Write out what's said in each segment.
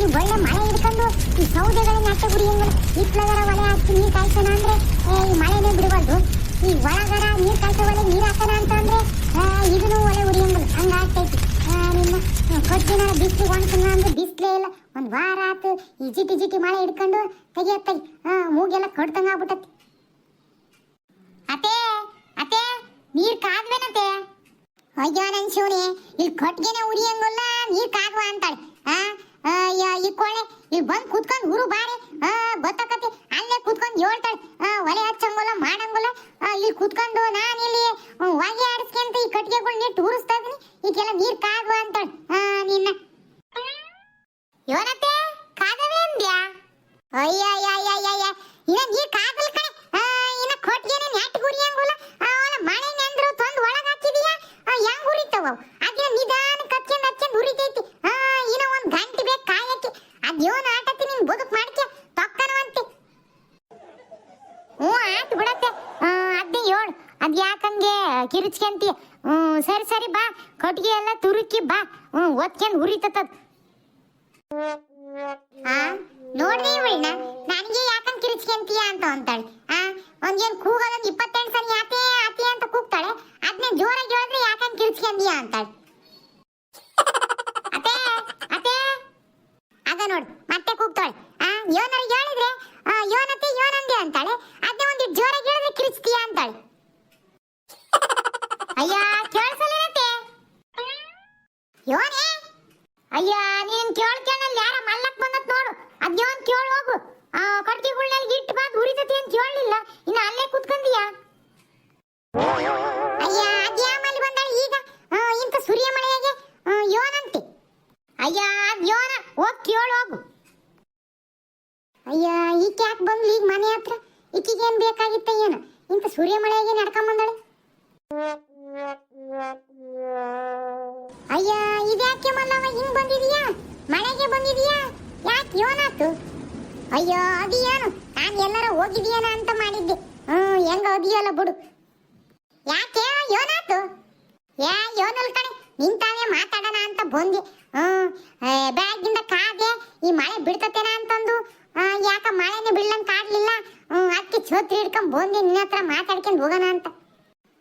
ಈ ಒಳ್ಳೆ ಮಳೆ ಹಿಡ್ಕೊಂಡು ಈ ಸೌದೆಗಳನ್ನ ಅಟ್ಟೆ ಉರಿಯಂಗಿಲ್ಲ ಇತ್ಲಗರ ಒಲೆ ಹಾಕಿ ನೀರು ಕಾಯ್ಸೋಣ ಅಂದ್ರೆ ಈ ಮಳೆನೇ ಬಿಡಬಾರ್ದು. ಈ ಒಳಗರ ನೀರು ಕಾಯ್ಸೋ ಒಲೆ ನೀರು ಹಾಕೋಣ ಅಂತ ಅಂದ್ರೆ ಇದನ್ನು ಒಲೆ ಉರಿಯಂಗಿಲ್ಲ ಹಂಗ ಆಗ್ತೈತಿ. ನಿನ್ನ ಕೊಚ್ಚಿನ ಬಿಸಿಲು ಒಣಸೋಣ ಅಂದ್ರೆ ಬಿಸಿಲೇ ಇಲ್ಲ. ಒಂದ್ ವಾರ ಆತು ಈ ಜಿಟಿ ಜಿಟಿ ಮಳೆ ಹಿಡ್ಕೊಂಡು ತೆಗಿಯತ್ತಾಗಿ ಮೂಗೆಲ್ಲ ಕಡ್ತಂಗ ಆಗ್ಬಿಟ್ಟತಿ. ಅತೆ ಅತೆ ನೀರ್ ಕಾದ್ವೇನತೆ ಅಯ್ಯೋ, ನನ್ ಶಿವನಿ ಇಲ್ಲಿ ಕೊಟ್ಟಿಗೆನೆ ಉರಿಯಂಗಲ್ಲ ನೀರ್ ಕಾದ್ವಾ ಅಂತಾಳೆ. ಈ ಕೋಳೆ ಇಲ್ಲಿ ಬಂದ್ ಕುತ್ಕೊಂಡ್ ಊರು ಬಾರಿ. ಆ ಗೊತ್ತಾಕತಿ ಅಲ್ಲೇ ಕುತ್ಕೊಂಡ್ ಹೇಳ್ತಾಳೆ ಒಲೆ ಹಚ್ಚಂಗಲ್ಲ, ಮಾಡಂಗಲ್ಲ. ಇಲ್ಲಿ ಕುತ್ಕೊಂಡು ನಾನು ಇಲ್ಲಿ ಹೊಗೆ ಆಡಿಸ್ಕೊಂತ ಈ ಕಟ್ಟಿಗೆಗಳು ನೀರು ತೂರಿಸ್ತಾ ಇದೀನಿ ಈಗೆಲ್ಲ ನೀರ್ ಕಾದ್ವಾ ಅಂತಾಳೆ. ನಿನ್ನ. ಯೋನತ್ತೆ, ಕಾದವೆ ಅಂದ್ಯಾ? ಅಯ್ಯ ಅಯ್ಯ ಅಯ್ಯ ಅಯ್ಯ ಇನ್ನ ನೀರ್ ಕಾದಲ್ ಕಣೆ. ಇನ್ನ ಕೊಟ್ಟಿಗೆ ನೆಟ್ ಅವಳ ಮಳೆ ನೆಂದ್ರು ತಂದು ಒಳಗ್ ಹಾಕಿದೀಯಾ ಆ, ಹೆಂಗ್ ಉರಿತಾವ ಅವು? ಅದ್ನ ನಿಧಾನ ಕಚ್ಕೊಂಡ್ ಹಚ್ಕೊಂಡ್ ಉರಿತೈತಿ ಆ ಇನ್ನ ಒಂದ್ ಗಂಟೆ ಬೇಕು ಕಾಯಕ್ಕೆ ಅದ್ಯೋನ ಆಟತಿ ನಿನ್ ಬದುಕ್ ಮಾಡ್ಕೆ ತೊಕ್ಕನವಂತೆ ಹ್ಞೂ ಆಯ್ತು ಬಿಡತ್ತೆ ಅದೇ ಹೇಳು ಅದ್ ಯಾಕಂಗೆ ಕಿರಿಚ್ಕೊಂತೀಯ ಹ್ಞೂ ಸರಿ ಸರಿ ಬಾ ಕಟ್ಟಿಗೆ ಎಲ್ಲ ತುರುಕಿ ಬಾ ಹ್ಞೂ ಒತ್ಕೊಂಡ್ ಉರಿತತ್ತದ ಆ ಇವಳನ್ನ ನನಗೆ ಯಾಕಂತ ಕಿರಿಚ್ಕೊಂತೀಯ ಅಂತ ಅಂತಾಳೆ. ಆ, ಒಂದೇನ್ ಕೂಗೋದೊಂದು ಇಪ್ಪತ್ತೆಂಟು ಸರಿ ಯಾಕೆ ಆತಿ ಅಂತ ಕೂಗ್ತಾಳೆ. ಅದನ್ನ ಜೋರಾಗಿ ಹೇಳಿದ್ರೆ ಯಾಕಂತ ಕಿರಿಚ್ಕೊಂತೀಯ ಅಂತಾಳೆ. ಅತ್ತೆ ಅತ್ತೆ. ಅದ ನೋಡು, ಮತ್ತೆ ಕೂಗ್ತಾಳೆ. ಆ, ಯೋನರು ಹೇಳಿದ್ರೆ ಯೋನತ್ತೆ ಯೋನಂದೆ ಅಂತಾಳೆ. ಅದನ್ನ ಒಂದು ಜೋರಾಗಿ ಹೇಳಿದ್ರೆ ಕಿರಿಚ್ತೀಯ ಅಂತಾಳೆ. ಅಯ್ಯ ಕೇಳಿಸಲೇನತ್ತೆ ಯೋನೇ. ಅಯ್ಯ ಮಲ್ಲವ ಮನೆಗೆ ಬಂದಿದೀಯಾ? ಬಂದಿದೀಯಾ ಯಾಕೆ ಯೋನಾತು ಅಯ್ಯೋ ಅದು ಏನು ನಾನು ಎಲ್ಲರ ಹೋಗಿದೀಯಾನ ಅಂತ ಮಾಡಿದ್ದೆ. ಹ್ಮ್, ಹೆಂಗ ಅದಿಯಲ್ಲ ಬಿಡು. ಯಾಕೆ ಯೋನಾತು ಏ ಯೋನಲ್ ಕಣೆ ನಿಂತಾವೆ ಮಾತಾಡೋಣ ಅಂತ ಬಂದೆ. ಹ್ಮ್ ಬ್ಯಾಗಿಂದ ಕಾದೆ ಈ ಮಳೆ ಬಿಡ್ತತೇನ ಅಂತಂದು. ಯಾಕ ಮಳೆನೇ ಬಿಡ್ಲಂಗ್ ಕಾಡ್ಲಿಲ್ಲ ಹ್ಮ್, ಅದಕ್ಕೆ ಛತ್ರಿ ಹಿಡ್ಕೊಂಡ್ ಬಂದೆ ನಿನ್ನ ಹತ್ರ ಮಾತಾಡ್ಕೊಂಡ್ ಹೋಗೋಣ ಅಂತ.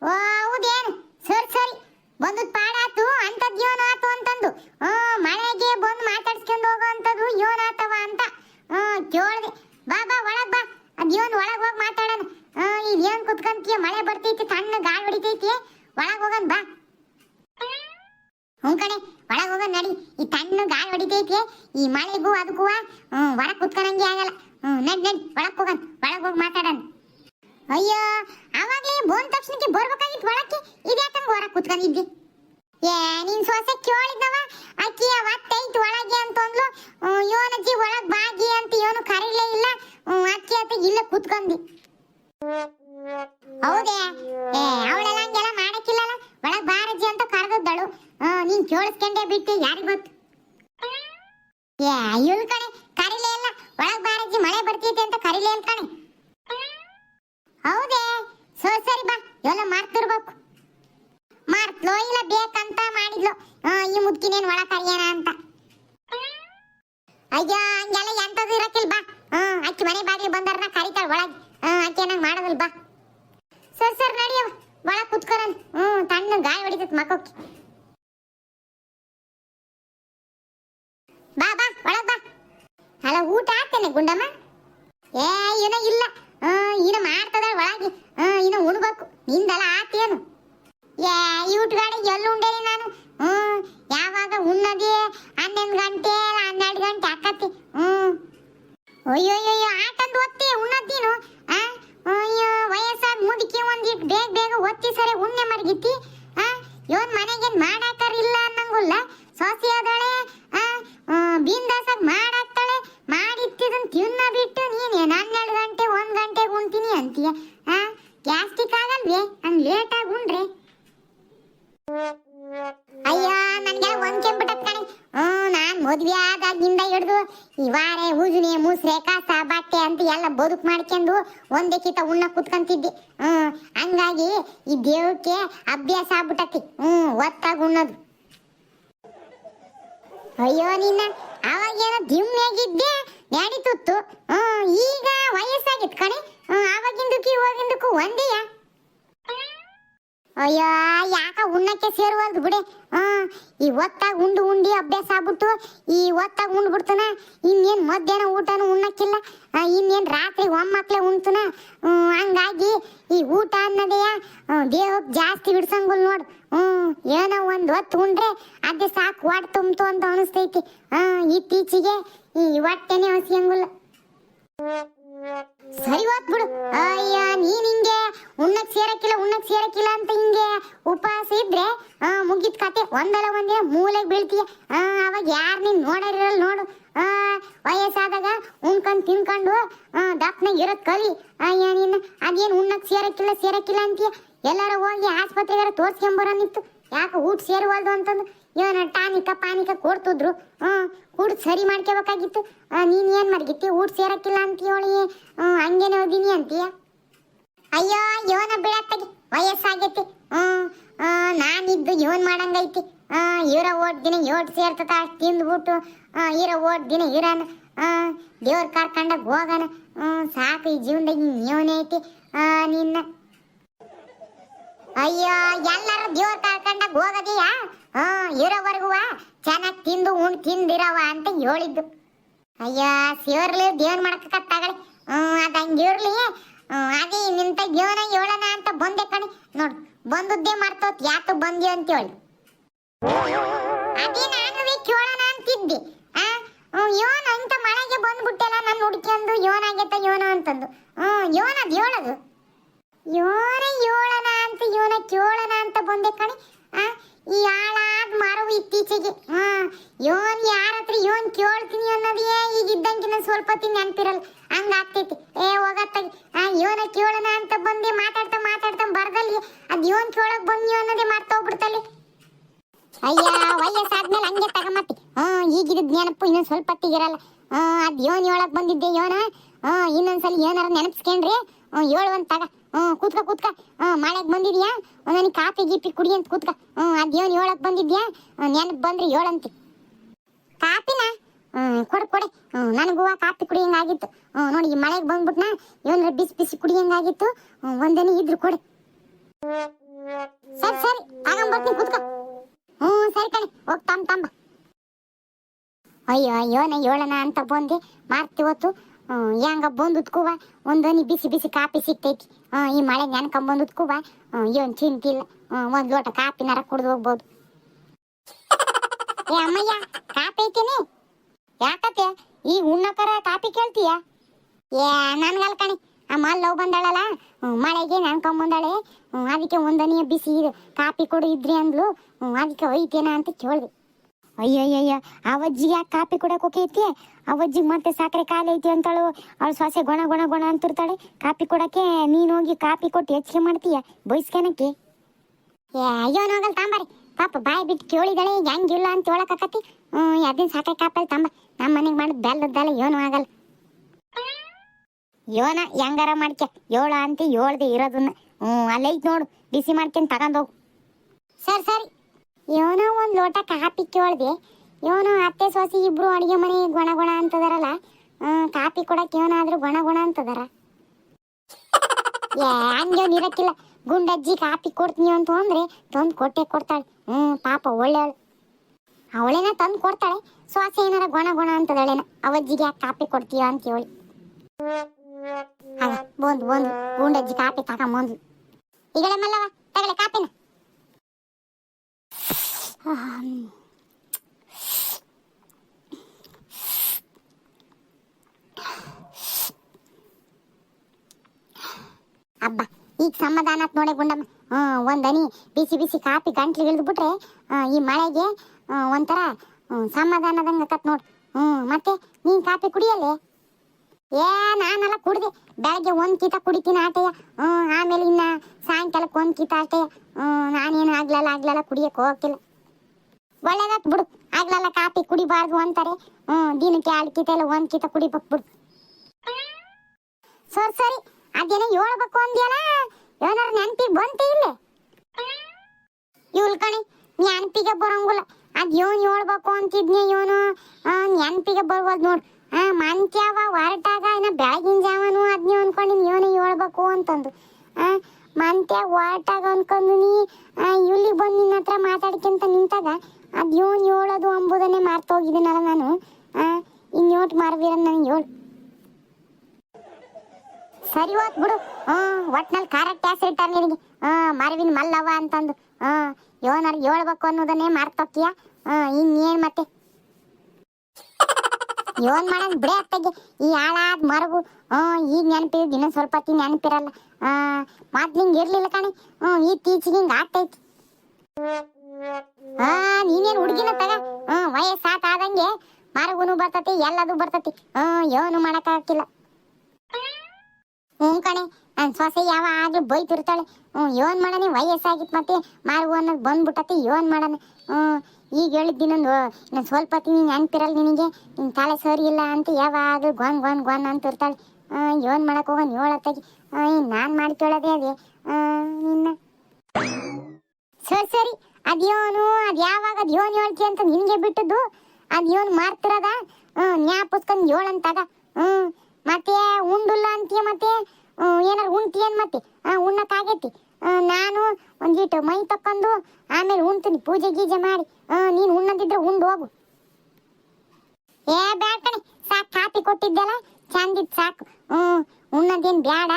ಓ, ಹೌದೇನು? ಸರಿ ಸರಿ. ಬಂದದ್ ಪಾಡಾತು ಅಂತದ್ ಯೋನ ಆತು ಅಂತಂದು. ಮಳೆಗೆ ಬಂದು ಮಾತಾಡ್ಸ್ಕೊಂಡು ಹೋಗೋ ಅಂತದು ಯೋನ ಅಂತ. ಕೇಳ್ದೆ, ಬಾ ಬಾ, ಒಳಗ್ ಬಾ. ಅದ್ ಯೋನ್ ಒಳಗ್ ಹೋಗಿ ಮಾತಾಡೋಣ. ಇಲ್ಲಿ ಏನ್ ಕುತ್ಕಂತೀಯ? ಮಳೆ ಬರ್ತೈತಿ ತಣ್ಣ ಗಾಳಿ ಹೊಡಿತೈತಿ. ಒಳಗ್ ಹೋಗನ್ ಬಾ. ಹ್ಞೂ ಕಣೆ, ಒಳಗ್ ಹೋಗನ್ ನಡಿ. ಈ ತಣ್ಣ ಗಾಳಿ ಹೊಡಿತೈತಿ, ಈ ಮಳೆಗೂ ಅದಕ್ಕೂ ಹೊರಗ್ ಕುತ್ಕೊಳಂಗೆ ಆಗಲ್ಲ. ಹ್ಮ್ ನಡಿ ನಡಿ, ಒಳಗ್ ಹೋಗನ್, ಒಳಗ್ ಹೋಗಿ ಮಾತಾಡೋಣ. ಅಯ್ಯೋ ಅವಾಗ್ಲೇ ಬೋನ್ ತಕ್ಷಣಕ್ಕೆ ಬರ್ಬೇಕಾಗಿತ್ತು ಒಳಕ್ಕೆ? ಇದ್ಯಾಕಂಗ ಹೊರಗೆ ಕುತ್ಕೊಂಡಿದ್ದಿ? ಏ ನೀನ್ ಸೊಸೆ ಕೇಳಿದವ? ಅಕ್ಕಿ ಅವತ್ತೈತ್ ಒಳಗೆ ಅಂತಂದ್ಲು. ಹ್ಮ್, ಯೋನಜ್ಜಿ ಒಳಗ್ ಬಾಗಿ ಅಂತ ಇವನು ಕರೀಲೇ ಇಲ್ಲ. ಅಕ್ಕಿ ಅತ್ತ ಇಲ್ಲೇ ಕುತ್ಕೊಂಡಿ. ಹೌದೇ? ಏ ಅವಳೆಲ್ಲ ಹಂಗೆಲ್ಲ ಮಾಡಕ್ಕಿಲ್ಲಲ್ಲ? ಒಳಗ್ ಬಾರಜ್ಜಿ ಅಂತ ಕರೆದದ್ದಳು. ನೀನ್ ಕೇಳಿಸ್ಕೊಂಡೇ ಬಿಟ್ಟು ಯಾರಿಗ್ ಗೊತ್ತು? ಏ ಇವನ್ ಕಣೆ ಕರೀಲೇ ಇಲ್ಲ. ಒಳಗ್ ಬಾರಜ್ಜಿ ಮಳೆ ಬರ್ತೈತೆ ಅಂತ ಕರೀಲೇ ಅಂತ ಕಣೆ. ಹೌದೇ? ಸೋ ಸರಿ ಬಾ. ಎಲ್ಲ ಮಾಡ್ತಿರ್ಬೇಕು. ಮಾಡ್ತ್ಲೋ ಇಲ್ಲ ಬೇಕಂತ ಮಾಡಿದ್ಲು? ಈ ಮುದ್ಕಿನೇನ್ ಒಳ ಕರಿಯೋಣ ಅಂತ. ಅಯ್ಯೋ ಹಂಗೆಲ್ಲ ಎಂತದು ಇರಕ್ಕಿಲ್ ಬಾ. ಹ್ಮ್ ಅಕ್ಕಿ ಮನೆ ಬಾಗಿಲು ಬಂದಾರನ ಕರಿತಾಳ ಒಳಗೆ. ಅಕ್ಕಿ ನಂಗೆ ಮಾಡೋದಿಲ್ಲ ಬಾ. ಸರ್ ಸರ್ ನಡಿಯವ ಒಳ ಕುತ್ಕೊರನ್ ಹ್ಮ್ ತಣ್ಣ ಗಾಳಿ ಹೊಡಿತೈತ್ ಮಕ್ಕಕ್ಕೆ ಬಾ ಬಾ ಒಳಗ್ ಬಾ. ಅಲ್ಲ ಊಟ ಆಗ್ತೇನೆ ಗುಂಡಮ್ಮ? ಏ ಏನೋ ಇಲ್ಲ. ಆ, ಇನ್ನ ಮಾಡ್ತದ ಒಳಗೆ. ಹ್ಮ್ ಇನ್ನ ಉಣ್ಬೇಕು. ನಿಂದಲ್ಲ ಆತೇನು ಏ ಊಟಗಾಡಿ ಎಲ್ಲಿ ಉಂಡೇನಿ ನಾನು ಹ್ಮ್ ಉಣ್ಣದಿ ಹನ್ನೊಂದು ಗಂಟೆ ಹನ್ನೆರಡು ಗಂಟೆ ಆಕತಿ ಹ್ಮ್ ಅಯ್ಯೋ ಆಟಂದು ಒತ್ತಿ ಉಣ್ಣತ್ತೀನು ಅಯ್ಯೋ ವಯಸ್ಸಾದ ಮುದುಕಿ ಒಂದಿಟ್ಟು ಬೇಗ ಬೇಗ ಒತ್ತಿ ಸರಿ ಉಣ್ಣೆ ಮರ್ಗಿತ್ತಿ ಈ ವಾರೆ ಉಜುನೆ ಮೂಸ್ರೆ, ಕಾಸ, ಬಟ್ಟೆ ಅಂತ ಎಲ್ಲ ಬದುಕು ಮಾಡ್ಕೊಂಡು ಒಂದೇ ಕಿತ ಉಣ್ಣ ಕುತ್ಕೊಂತಿದ್ದೆ. ಹ್ಮ್, ಹಂಗಾಗಿ ಈ ದೇವಕ್ಕೆ ಅಭ್ಯಾಸ ಆಗ್ಬಿಟ್ಟತಿ ಹ್ಮ್, ಒತ್ತಾಗ ಉಣ್ಣದು. ಅಯ್ಯೋ, ನಿನ್ನ ಅವಾಗೇನೋ ದಿಮ್ಮೆಗಿದ್ದೆ ಡ್ಯಾಡಿ ತುತ್ತು. ಹ್ಮ್, ಈಗ ವಯಸ್ಸಾಗಿತ್ತು ಕಣೆ. ಹ್ಮ್ ಅವಾಗಿಂದಕ್ಕೂ ಇವಾಗಿಂದಕ್ಕೂ ಒಂದೇಯಾ ಅಯ್ಯೋ, ಯಾಕ ಉಣ್ಣಕ್ಕೆ ಸೇರುವಲ್ದು ಬಿಡೆ? ಹಾ ಈ ಒತ್ತಾಗ ಉಂಡು ಉಂಡಿ ಅಭ್ಯಾಸ ಆಗ್ಬಿಟ್ಟು ಈ ಒತ್ತಾಗ ಉಂಡು ಬಿಡ್ತಾನ. ಇನ್ನೇನ್ ಮಧ್ಯಾಹ್ನ ಊಟನೂ ಉಣ್ಣಕ್ಕಿಲ್ಲ. ಇನ್ನೇನು ರಾತ್ರಿ ಒಮ್ಮಕ್ಲೆ ಉಣ್ತಾನ. ಹಂಗಾಗಿ ಈ ಊಟ ಅನ್ನೋದೆಯ ದೇಹಕ್ಕೆ ಜಾಸ್ತಿ ಬಿಡ್ಸಂಗಲ್ ನೋಡು. ಹ್ಮ್, ಏನೋ ಒಂದು ಹೊತ್ತು ಉಂಡ್ರೆ ಅದೇ ಸಾಕು ಹೊಟ್ಟೆ ತುಂಬ್ತು ಅಂತ ಅನಿಸ್ತೈತಿ. ಹಾ ಇತ್ತೀಚೆಗೆ ಈ ಹೊಟ್ಟೆನೆ ಹಸಿಯಂಗುಲ್ಲ. ಸರಿ ಬಿಡು. ಅಯ್ಯ ನೀನ್ ಹಿಂಗೆ ಉಣ್ಣಕ್ ಸೇರಕ್ಕಿಲ್ಲ ಉಣ್ಣಕ್ ಸೇರಕ್ಕಿಲ್ಲ ಅಂತ ಹಿಂಗೆ ಉಪವಾಸ ಇದ್ರೆ ಆ, ಮುಗಿತ್ ಕತೆ. ಒಂದಲ್ಲ ಒಂದಿನ ಮೂಲೆಗ್ ಬೀಳ್ತೀಯ. ಅವಾಗ ಯಾರ್ ನೀನ್ ನೋಡರಿರಲ್ಲ ನೋಡು. ಆ, ವಯಸ್ಸಾದಾಗ ಉಣ್ಕೊಂಡ್ ತಿನ್ಕೊಂಡು ದಪ್ಪನಾಗ ಇರೋದ್ ಕಲಿ. ಅಯ್ಯ ನೀನ್ ಅದೇನ್ ಉಣ್ಣಕ್ ಸೇರಕ್ಕಿಲ್ಲ ಸೇರಕ್ಕಿಲ್ಲ ಅಂತೀಯ? ಎಲ್ಲಾರು ಹೋಗಿ ಆಸ್ಪತ್ರೆಗಾರ ತೋರ್ಸ್ಕೊಂಬರನಿತ್ತು ಯಾಕೆ ಊಟ ಸೇರುವಲ್ದು ಅಂತಂದು? ಇವನ ಟಾನಿಕ ಪಾನಿಕ ಕೊಡ್ತಿದ್ರು. ಹ್ಮ್ ಕೂಡ ಸರಿ ಮಾಡ್ಕೋಬೇಕಾಗಿತ್ತು ನೀನು ಏನು ಏನ್ ಮಾಡ್ಗಿತ್ತಿ? ಊಟ ಸೇರಕ್ಕಿಲ್ಲ ಅಂತೀಯೋಳಿ ಹಂಗೇನೆ ಹೋಗಿನಿ ಅಂತೀಯ? ಅಯ್ಯೋ ಯೋನ ಬಿಡತ್ತಗಿ ವಯಸ್ಸಾಗೈತಿ. ಆ, ನಾನಿದ್ದು ಯೋನ್ ಮಾಡಂಗೈತಿ. ಇರ ಓಟ್ ದಿನ ಯೋಟ್ ಸೇರ್ತದ ಅಷ್ಟು ತಿಂದ್ಬಿಟ್ಟು. ಇರ ಓಟ್ ದಿನ ಇರನ. ದೇವ್ರ ಕರ್ಕೊಂಡಾಗ ಹ್ಮ್ ಸಾಕು ಈ ಜೀವನದಾಗ ಯೋನೇ ಐತಿ. ನಿನ್ನ. ಅಯ್ಯೋ ಎಲ್ಲರೂ ದೇವ್ರ ಕರ್ಕೊಂಡಾಗ ಹೋಗದೀಯ? ಹಾ ಇರೋವರೆಗೂ ಚೆನ್ನಾಗಿ ತಿಂದು ಉಂಡು ತಿಂದಿರವ ಅಂತ ಹೇಳಿದ್ದು. ಅಯ್ಯ ಸೇರ್ಲಿ ದೇವ್ರ ಮಾಡಕ ತಗಳಿ ಹ್ಮ್ ಅದ ಹಂಗಿರ್ಲಿ ಅದೇ ನಿಂತ ಜೀವನ ಹೇಳೋಣ ಅಂತ ಬಂದೆ ಕಣಿ. ನೋಡು, ಬಂದದ್ದೇ ಮರ್ತೋತ್, ಯಾಕೆ ಬಂದಿ ಅಂತ ಹೇಳಿ. ಅದೇ ನಾನು ಕೇಳೋಣ ಅಂತಿದ್ದೆ. ಆ ಯೋನ ಇಂಥ ಮಳೆಗೆ ಬಂದ್ಬಿಟ್ಟೆಲ್ಲ ನನ್ನ ಹುಡ್ಕೊಂಡು ಯೋನ ಆಗೈತ, ಯೋನ ಅಂತಂದು. ಹ್ಮ್ ಯೋನ ಅದ್ ಹೇಳೋದು. ಯೋನ ಯೋಳನ ಅಂತ, ಯೋನ ಕೇಳೋಣ ಅಂತ ಬಂದೆ ಕಣಿ. ಆ ಮರವು ಇತ್ತೀಚೆಗೆ ಹಾ, ಯೋನ್ ಯಾರ ಹತ್ರ ಯೋನ್ ಕೇಳ್ತೀನಿ ಅನ್ನೋದೇ ಈಗ ಇದ್ದಂಗಿನ ಸ್ವಲ್ಪ ಹೊತ್ತಿನ ನೆನಪಿರಲ್ಲ. ಹಂಗ ಆಗ್ತೈತಿ. ಏ ಹೋಗತ್ತಾಗಿ ಯೋನ ಕೇಳೋಣ ಅಂತ ಬಂದೆ, ಮಾತಾಡ್ತಾ ಮಾತಾಡ್ತಾ ಬರ್ದಲ್ಲಿ, ಅದ್ ಯೋನ್ ಕೇಳಕ್ ಬಂದ್ಯೋ ಅನ್ನೋದೇ ಮರ್ತೋಗ್ಬಿಡ್ತಲ್ಲಿ ಅಯ್ಯ ವಯಸ್ಸಾದ್ಮೇಲೆ ಹಂಗೆ ತಗೊಂಬತ್ತಿ ಹಾ ಈಗಿದ ನೆನಪು ಇನ್ನೊಂದ್ ಸ್ವಲ್ಪ ಹೊತ್ತಿಗಿರಲ್ಲ ಹಾ ಅದ್ ಯೋನ್ ಹೇಳಕ್ ಬಂದಿದ್ದೆ ಯೋನ. ಹಾ ಇನ್ನೊಂದ್ಸಲ ಏನಾರ ನೆನಪಿಸ್ಕೊಂಡ್ರಿ ಹ್ಮ್ ಹೇಳುವಂತ ತಗ. ಹ್ಮ್ ಕೂತ್ಕ ಕೂತ್ಕ. ಮಳೆಗ್ ಬಂದಿದ್ಯಾ? ನನಗೆ ಕಾಫಿ ಗೀಪಿ ಕುಡಿ ಅಂತ ಕೂತ್ಕ. ಹ್ಮ್ ಅದ್ ಯೋನ್ ಹೇಳಕ್ ಬಂದಿದ್ಯಾ? ನೆನಪು ಬಂದ್ರಿ ಹೇಳಂತಿ ಕಾಪಿನ ಕೊಡು, ಕೊಡೆ. ನನಗೂ ಆ ಕಾಪಿ ಕುಡಿಯಂಗಾಗಿತ್ತು ನೋಡಿ, ಈ ಮಳೆಗೆ ಬಂದ್ಬಿಟ್ನ? ಇವನ್ರ ಬಿಸಿ ಬಿಸಿ ಕುಡಿಯಂಗಾಗಿತ್ತು ಒಂದನಿ ಇದ್ರು ಕೊಡಿ. ಸರಿ ಸರಿ ತಗೊಂಬರ್ತೀನಿ ಕುತ್ಕ. ಹ್ಞೂ, ಸರಿ ಕಣೆ, ಹೋಗ್ ತಂಬ ಅಯ್ಯೋ ಅಯ್ಯೋ, ನಾ ಅಂತ ಬಂದೆ. ಮಾರ್ತಿವತ್ತು ಹ್ಮ್ ಹೆಂಗ ಬಂದುದ್ಕುವ ಒಂದನಿ ಬಿಸಿ ಬಿಸಿ ಕಾಪಿ ಸಿಗ್ತೈತಿ. ಹ್ಮ್ ಈ ಮಳೆ ನೆನ್ಕೊಂಬಂದುದ್ಕುವ ಹ್ಮ್ ಏನು ಚಿಂತಿಲ್ಲ. ಹ್ಮ್ ಒಂದ್ ಲೋಟ ಕಾಪಿನಾರ ಕುಡ್ದು ಹೋಗ್ಬೋದು. ಏ ಅಮ್ಮಯ್ಯ ಕಾಪಿ ಐತೇನೆ? ಯಾಕತ್ತೆ? ಈ ಉಣ್ಣಕರ ಕಾಪಿ ಕೇಳ್ತೀಯ? ಏ ನನ್ಗಲ್ ಕಣಿ. ಆ ಮಲ್ ಲವ್ ಬಂದಾಳಲ್ಲ? ಹ್ಮ್, ಮಳೆಗೆ ನೆನ್ಕೊಂಬಂದಾಳೆ ಹ್ಮ್, ಅದಕ್ಕೆ ಒಂದನಿ ಬಿಸಿ ಇದು ಕಾಪಿ ಕೊಡು ಇದ್ರಿ ಅಂದ್ಲು. ಹ್ಮ್, ಅದಕ್ಕೆ ಒಯ್ತೇನ ಅಂತ ಕೇಳಿದೆ. ಅಯ್ಯಯ್ಯಯ್ಯ, ಅವಜ್ಜಿಗೆ ಯಾಕೆ ಕಾಪಿ ಕುಡಕ್ ಹೋಗೈತಿ ಅವಜ್ಜಿಗೆ ಮತ್ತೆ ಸಕ್ಕರೆ ಖಾಲಿ ಐತಿ ಅಂತಾಳು. ಅವಳು ಸೊಸೆ ಗೊಣ ಗೊಣ ಗೊಣ ಅಂತಿರ್ತಾಳೆ. ಕಾಪಿ ಕೊಡಕ್ಕೆ ನೀನ್ ಹೋಗಿ ಕಾಪಿ ಕೊಟ್ಟು ಹೆಚ್ಚಿಗೆ ಮಾಡ್ತೀಯ? ಬಯಸ್ಕೊಳಕ್ಕೆ ಏ, ಅಯ್ಯೋ, ನೋಗಲ್ ತಾಂಬಾರಿ. ಪಾಪ ಬಾಯಿ ಬಿಟ್ಟು ಕೇಳಿದಾಳೆ ಹೆಂಗಿಲ್ಲ ಅಂತ ಹೇಳಕತ್ತಿ ಹ್ಮ್ ಅದನ್ನ ಸಕ್ಕರೆ ಕಾಪಲ್ ತಾಂಬ. ನಮ್ಮ ಮನೆಗೆ ಮಾಡಿದ್ ಬೆಲ್ಲದ್ದಲ್ಲ ಏನೂ ಆಗಲ್ಲ. ಯೋನ, ಹೆಂಗಾರ ಮಾಡ್ಕ ಏಳು ಅಂತ ಏಳ್ದೆ ಇರೋದನ್ನ. ಹ್ಞೂ ಅಲ್ಲೈತ್ ನೋಡು, ಬಿಸಿ ಮಾಡ್ಕೊಂಡು ತಗೊಂಡೋಗು ಸರಿ ಸರಿ. ಏನೋ ಒಂದು ಲೋಟ ಕಾಪಿ ಕೇಳ್ದೆ ಏನೋ ಅತ್ತೆ ಸೊಸಿ ಇಬ್ರು ಅಡುಗೆ ಮನೆ ಗೊಣ ಗೊಣ ಅಂತದಾರಲ್ಲ ಕಾಪಿ ಕೊಡಕ್ಕೆ ಏನಾದ್ರೂ ಗೊಣ ಗೊಣ ಅಂತದಾರ? ಏ ಇರಕ್ಕಿಲ್ಲ. ಗುಂಡಜ್ಜಿ ಕಾಪಿ ಕೊಡ್ತೀನಿ ಅಂತ ಅಂದ್ರೆ ತಂದು ಕೊಟ್ಟೆ ಕೊಡ್ತಾಳೆ. ಹ್ಮ್, ಪಾಪ ಒಳ್ಳೆಯವಳು. ಅವಳೇನ ತಂದು ಕೊಡ್ತಾಳೆ, ಸೊಸೆ ಏನಾರ ಗೊಣ ಗೊಣ ಅಂತದಳೇನ? ಅವಜ್ಜಿಗೆ ಯಾಕೆ ಕಾಪಿ ಕೊಡ್ತೀಯ ಅಂತ ಹೇಳಿ. ಬಂದು ಬಂದು. ಗುಂಡಜ್ಜಿ ಕಾಪಿ ತಗೊಂಬಂದ್ಲು. ಈಗಲೇ ಮಲ್ಲವ ತಗಳೆ ಕಾಪಿನ. ಅಬ್ಬ, ಈಗ ಸಮಾಧಾನ ನೋಡೆ ಗುಂಡಮ್ಮ. ಹ್ಮ್ ಒಂದನಿ ಬಿಸಿ ಬಿಸಿ ಕಾಪಿ ಗಂಟ್ಲು ಇಳಿದು ಬಿಟ್ರೆ ಈ ಮಳೆಗೆ ಒಂಥರ ಸಮಾಧಾನದಂಗೆ ಆಕತ್ ನೋಡು. ಹ್ಮ್, ಮತ್ತೆ ನೀನು ಕಾಪಿ ಕುಡಿಯಲ್ಲೇ? ಏ, ನಾನೆಲ್ಲ ಕುಡ್ದೆ. ಬೆಳಗ್ಗೆ ಒಂದ್ ಕೀತ ಕುಡಿತೀನಿ ಆಟೆಯ ಹ್ಮ್, ಆಮೇಲೆ ಇನ್ನ ಸಾಯಂಕಾಲಕ್ಕೆ ಒಂದ್ ಕೀತ ಆಟೆಯ ಹ್ಮ್, ನಾನೇನು ಆಗ್ಲಲ್ಲ ಆಗ್ಲಲ್ಲ ಕುಡಿಯಕ್ಕೆ ಹೋಗ್ತಿಲ್ಲ ಒಳ್ಳೇದಾತ್ ಬಿಡು. ಆಗ್ಲಲ್ಲ ಕಾಪಿ ಕುಡಿಬಾರ್ದು ಅಂತಾರೆ. ಹ್ಮ್, ದಿನಕ್ಕೆ ಎರಡು ಕಿತ ಇಲ್ಲ ಒಂದ್ ಕಿತ ಕುಡಿಬೇಕು ಬಿಡು. ಸರಿ ಸರಿ. ಅದೇನೋ ಹೇಳ್ಬೇಕು ಅಂದ್ಯಲ್ಲ? ಏನಾರ ನೆನ್ಪಿಗೆ ಬಂತಿ ಇಲ್ಲಿ? ಇವ್ಲ್ ಕಣಿ, ನೆನ್ಪಿಗೆ ಬರಂಗಿಲ್ಲ. ಅದ್ ಇವನ್ ಹೇಳ್ಬೇಕು ಅಂತಿದ್ನೆ ಇವನು? ನೆನ್ಪಿಗೆ ಬರ್ಬೋದು ನೋಡು. ಆ, ಮಂತ್ಯಾವ ಹೊರಟಾಗ ಇನ್ನ ಬೆಳಗಿನ ಜಾವನು ಅದ್ನೇ ಅನ್ಕೊಂಡಿನಿ ಇವನು ಹೇಳ್ಬೇಕು ಅಂತಂದು. ಆ ಮಂತ್ಯಾಗ ಹೊರಟಾಗ ಅನ್ಕೊಂಡು ನೀ ಇಲ್ಲಿಗೆ ಬಂದು ನಿನ್ನ ಹತ್ರ ಮಾತಾಡ್ಕೊಂತ ನಿಂತಾಗ ಅದು ಏನ್ ಹೇಳೋದು ಅಂಬುದನ್ನೇ ಮಾರ್ತೋಗಿದ್ದೀನಲ್ಲ ನಾನು. ಇನ್ಯೋಟ್ ಮಾರ್ಬೀರ ನನಗೆ ಹೇಳು. ಸರಿ ಹೋತ್ ಬಿಡು. ಹ್ಮ್ ಒಟ್ನಲ್ಲಿ ಕರೆಕ್ಟ್ ಕ್ಯಾಸ್ ಇಟ್ಟಾರ ನಿನಗೆ. ಹ್ಮ್ ಮರವಿನ ಮಲ್ಲವ ಅಂತಂದು. ಹ್ಮ್ ಯೋನರ್ ಹೇಳ್ಬೇಕು ಅನ್ನೋದನ್ನೇ ಮಾರ್ತೋಕ್ಕಿಯ. ಹ್ಮ್ ಇನ್ನೇನು ಮತ್ತೆ? ಯೋನ್ ಮಾಡಂಗ್ ಬಿಡೆ ಅತ್ತಗೆ. ಈ ಹಾಳಾದ ಮರಗು. ಹ್ಮ್ ಈಗ ನೆನಪಿದ್ ದಿನ ಸ್ವಲ್ಪ ಹೊತ್ತಿಗೆ ನೆನಪಿರಲ್ಲ. ಹ್ಮ್ ಮೊದ್ಲಿಂಗ್ ಇರ್ಲಿಲ್ಲ ಕಣಿ. ಈ ತೀಚಿಗೆ ಹಿಂಗ್ ಆಗ್ತೈತಿ. ಹಾ ನೀನೇನ್ ಹುಡುಗಿನ ತಗ? ಹ್ಮ್ ವಯಸ್ಸಾತ ಆದಂಗೆ ಮರಗುನು ಬರ್ತತಿ, ಎಲ್ಲದು ಬರ್ತತಿ. ಹ್ಮ್ ಏನು ಮಾಡಕ್ಕಾಗಿಲ್ಲ ಹ್ಞೂ ಕಣೆ ನನ್ನ ಸೊಸೆ ಯಾವಾಗಲೂ ಬೈತಿರ್ತಾಳೆ. ಹ್ಞೂ, ಏನ್ ಮಾಡನೆ ವಯಸ್ಸಾಗಿತ್ತು ಮತ್ತೆ ಮಾರ್ಗು ಅನ್ನೋದು ಬಂದ್ಬಿಟ್ಟತಿ ಏನ್ ಮಾಡನೆ ಹ್ಞೂ, ಈಗ ಹೇಳಿದ್ದೀನೊಂದು ನಾನು ಸ್ವಲ್ಪ ಹೊತ್ತಿಗೆ ನೀನು ನೆನ್ಪಿರಲ್ಲ ನಿನಗೆ? ನಿನ್ನ ತಲೆ ಸರಿ ಇಲ್ಲ ಅಂತ ಯಾವಾಗಲೂ ಗೊನ್ ಗೊನ್ ಗೊನ್ ಅಂತ ಇರ್ತಾಳೆ ಏನ್ ಮಾಡಕ್ ಹೋಗೋ ಹೇಳತ್ತಾಗಿ ಹ್ಞೂ, ನಾನು ಮಾಡ್ಕೊಳ್ಳೋದೇ ಅದೇ. ನಿನ್ನ. ಸರಿ ಸರಿ. ಅದ್ಯೋನು ಅದ್ ಯಾವಾಗ, ಅದ್ ಯೋನ್ ಹೇಳ್ತಿ ಅಂತ ನಿನ್ಗೆ ಬಿಟ್ಟದ್ದು? ಅದ್ ಯೋನ್ ಮಾಡ್ತಿರದ ಹ್ಮ್ ಜ್ಞಾಪಿಸ್ಕೊಂಡ್ ಹೇಳಂತಾಗ ಹ್ಮ್, ಮತ್ತೆ ಉಂಡುಲ್ಲ ಅಂತೀಯ ಮತ್ತೆ? ಏನಾರು ಏನು ಮತ್ತೆ? ಉಣ್ಣಕ್ಕಾಗೈತಿ ನಾನು ಒಂದಿಟ್ಟು ಮೈ ತಕ್ಕೊಂಡು ಆಮೇಲೆ ಉಣ್ತೀನಿ, ಪೂಜೆ ಗೀಜೆ ಮಾಡಿ. ನೀನ್ ಉಣ್ಣದಿದ್ರೆ ಉಂಡು ಹೋಗು. ಏ, ಬ್ಯಾಡ ಕಣೆ, ಸಾಕು ಕಾಪಿ ಕೊಟ್ಟಿದ್ದೆಲ್ಲ, ಚಂದಿದ್ ಸಾಕು. ಹ್ಮ್, ಉಣ್ಣದೇನು ಬ್ಯಾಡ.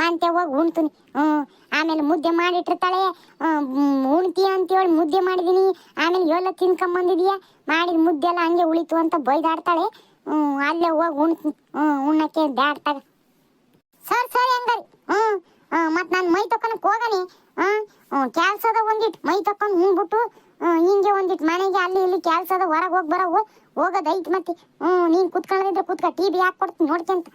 ಮಂತೆ ಹೋಗಿ ಉಣ್ತೀನಿ. ಹ್ಮ್ ಆಮೇಲೆ ಮುದ್ದೆ ಮಾಡಿಟ್ಟಿರ್ತಾಳೆ. ಉಣ್ತೀಯ ಅಂತೇಳಿ ಮುದ್ದೆ ಮಾಡಿದೀನಿ. ಆಮೇಲೆ ಎಲ್ಲ ತಿನ್ಕೊಂಬಂದಿದೀಯ. ಮಾಡಿದ ಮುದ್ದೆ ಎಲ್ಲ ಹಂಗೆ ಉಳಿತು ಅಂತ ಬೈದಾಡ್ತಾಳೆ. ಹ್ಞೂ, ಅಲ್ಲೇ ಹೋಗಿ ಉಣ್ತೀನಿ. ಉಣ್ಣಕ್ಕೆ ಬ್ಯಾಡ ಸರ್, ಸರಿ ಹಂಗಾರಿ. ಹ್ಞೂ ಹ್ಮ್ ಮತ್ ನಾನು ಮೈ ತಕೊಳಕ್ ಹೋಗನಿ. ಹಾಂ ಕೆಲಸದ ಒಂದಿಟ್ಟು ಮೈ ತಕೊಂಡ್ ಉಣ್ಬಿಟ್ಟು ಹಿಂಗೆ ಒಂದಿಟ್ಟು ಮನೆಗೆ ಅಲ್ಲಿ ಇಲ್ಲಿ ಕೆಲ್ಸದ ಹೊರಗೆ ಹೋಗಿ ಬರೋ ಹೋಗೋದೈತೆ ಮತ್ತೆ. ಹ್ಞೂ, ನೀನು ಕುತ್ಕೊಳ್ಳೋದಿದ್ರೆ ಕುತ್ಕ, ಟಿ ವಿ ಹಾಕ್ಕೊಡ್ತೀನಿ ನೋಡ್ಕೊಂತ.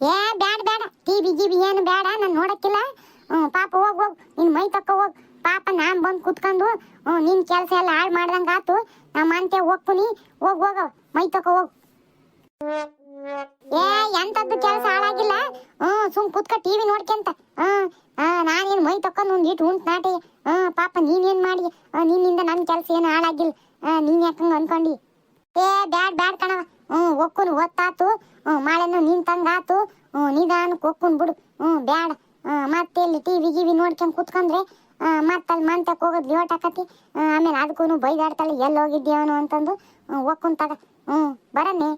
ಏ, ಬ್ಯಾಡ ಟಿ ವಿ ಗಿವಿ ಏನು ಬ್ಯಾಡ, ನಾನು ನೋಡಕ್ಕಿಲ್ಲ. ಪಾಪ, ಹೋಗ್ ಹೋಗ್. ನಿನ್ ಮೈ ತಕ್ಕ ಹೋಗ್. ಪಾಪ, ನಾನು ಬಂದು ಕುತ್ಕೊಂಡು ನಿನ್ ಕೆಲಸ ಎಲ್ಲ ಹಾಳು ಮಾಡ್ದಂಗೆ ಆತು. ನಮ್ಮ ಅಂತೆ ಹೋಗ್ತೀನಿ ಹೋಗ್, ಹೋಗ, ಮೈ ತಕ ಹೋಗ್. ಏ, ಎಂತದ್ದು ಕೆಲಸ ಹಾಳಾಗಿಲ್ಲ. ಹ್ಮ್, ಸುಮ್ ಕುತ್ಕ, ಟಿವಿ ನೋಡ್ಕೊಂತ ಹ್ಮ್ ನಾನೇನ್ ಮೈ ತಕ್ಕೊಂಡು ಒಂದ್ ಇಟ್ಟು ಉಂಟು ನಾಟಿ. ಹ್ಮ್, ಪಾಪ ನೀನೇನ್ ಮಾಡಿ? ನಿನ್ನಿಂದ ನನ್ನ ಕೆಲಸ ಏನು ಹಾಳಾಗಿಲ್ಲ. ನೀನ್ ಯಾಕಂಗ ಅನ್ಕೊಂಡಿ? ಏ, ಬ್ಯಾಡ್ ಬ್ಯಾಡ್ ಕಣವ ಹ್ಮ್, ಒಕ್ಕುನ್ ಒತ್ತಾತು. ಹ್ಞೂ ಮಳೆನು ನಿಂತಂಗಾತು ಹ್ಮ್ ನಿಧಾನಕ್ಕೆ ಒಕ್ಕುನ್ ಬಿಡು. ಹ್ಮ್, ಬ್ಯಾಡ. ಮತ್ತೆ ಇಲ್ಲಿ ಟಿವಿ ಗಿವಿ ನೋಡ್ಕೊಂಡು ಕುತ್ಕೊಂಡ್ರೆ ಮತ್ತೆ ಅಲ್ಲಿ ಮಂತಕ್ಕೆ ಹೋಗೋದು ಲೇಟ್ ಆಕತಿ. ಆಮೇಲೆ ಅದಕ್ಕೂ ಬೈದಾಡ್ತಾಳೆ ಎಲ್ಲಿ ಹೋಗಿದ್ದೀವನು ಅಂತಂದು. ಹ್ಮ್, ಒಕ್ಕುನ್ ತಗ. ಹ್ಮ್, ಬರನ್ನಿ.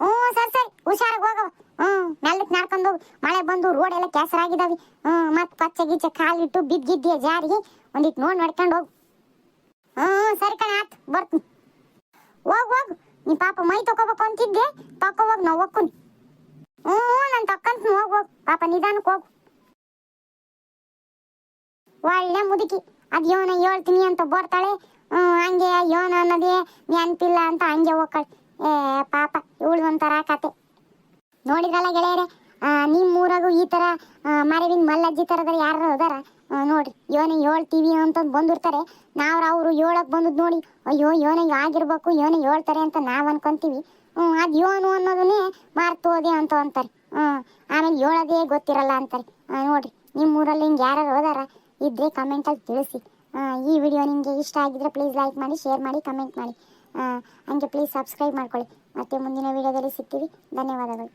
ಹ್ಞೂ ಸರಿ ಸರಿ, ಹುಷಾರಾಗಿ ಹೋಗವ ಹ್ಞೂ ಮೆಲ್ಲಕ್ ನಡ್ಕೊಂಡು ಮಳೆ ಬಂದು ರೋಡ್ ಎಲ್ಲ ಕೆಸರಾಗಿದಾವೆ. ಹ್ಞೂ ಮತ್ತೆ ಪಚ್ಚೆ ಗಿಚ್ಚೆ ಕಾಲಿಟ್ಟು ಬಿದ್ದಿದ್ದೀಯ ಜಾರಿಗೆ? ಒಂದಿಟ್ಟು ನೋಡಿ ನಡ್ಕೊಂಡು ಹೋಗು. ಹ್ಞೂ ಸರಿ ಕಣ, ಆತು, ಬರ್ತೀನಿ. ಹೋಗ್, ಹೋಗು. ನೀ ಪಾಪ ಮೈ ತಗೋಬೇಕು ಅಂತಿದ್ದೆ ತಕೋವಾಗ ನಾವು ಹೋಗ್ತೀನಿ ಹ್ಞೂ ನಾನು ತಕ್ಕಂತ ಹೋಗ್ ಹೋಗ್. ಪಾಪ ನಿಧಾನಕ್ಕೆ ಹೋಗು. ಒಳ್ಳೆ ಮುದುಕಿ. ಅದು ಯೋನ ಹೇಳ್ತೀನಿ ಅಂತ ಬರ್ತಾಳೆ. ಹಂಗೆ ಯೋನ ಅನ್ನೋದೇ ನೆನಪಿಲ್ಲ ಅಂತ ಹಂಗೆ ಹೋಗ್ತಾಳೆ. ಏ ಪಾಪ ಇವಳು ಒಂಥರ ಕತೆ. ನೋಡಿದ್ರಲ್ಲ ಗೆಳೆಯರೆ ಆ, ನಿಮ್ ಊರಾಗೂ ಈ ಆ, ಮರವಿನ ಮಲ್ಲಜ್ಜಿ ತರದ್ರ ಯಾರು ಅದಾರ ಆ, ನೋಡ್ರಿ ಯೋನೆ ಹೇಳ್ತೀವಿ ಅಂತ ಬಂದಿರ್ತಾರೆ. ನಾವ್ರ ಅವರು ಹೇಳಕ್ ಬಂದದ್ ನೋಡಿ ಅಯ್ಯೋ ಯೋನಿಗೆ ಆಗಿರ್ಬೇಕು ಯೋನೆ ಹೇಳ್ತಾರೆ ಅಂತ ನಾವ್ ಅನ್ಕೊಂತೀವಿ. ಹ್ಮ್ ಅದ್ ಯೋನು ಅನ್ನೋದನ್ನೇ ಹೋದೆ ಅಂತ ಅಂತಾರೆ. ಹ್ಮ್ ಆಮೇಲೆ ಹೇಳೋದೇ ಗೊತ್ತಿರಲ್ಲ ಅಂತಾರೆ. ನೋಡ್ರಿ ನಿಮ್ ಊರಲ್ಲಿ ಹಿಂಗೆ ಯಾರು ಹೋದಾರ ಇದ್ರೆ ಕಮೆಂಟಲ್ಲಿ ತಿಳಿಸಿ. ಈ ವಿಡಿಯೋ ನಿಮಗೆ ಇಷ್ಟ ಆಗಿದ್ರೆ ಪ್ಲೀಸ್ ಲೈಕ್ ಮಾಡಿ ಶೇರ್ ಮಾಡಿ ಕಮೆಂಟ್ ಮಾಡಿ. ಹಾಂ ಹಂಗೆ ಪ್ಲೀಸ್ ಸಬ್ಸ್ಕ್ರೈಬ್ ಮಾಡ್ಕೊಳ್ಳಿ. ಮತ್ತೆ ಮುಂದಿನ ವಿಡಿಯೋದಲ್ಲಿ ಸಿಗ್ತೀವಿ. ಧನ್ಯವಾದಗಳು.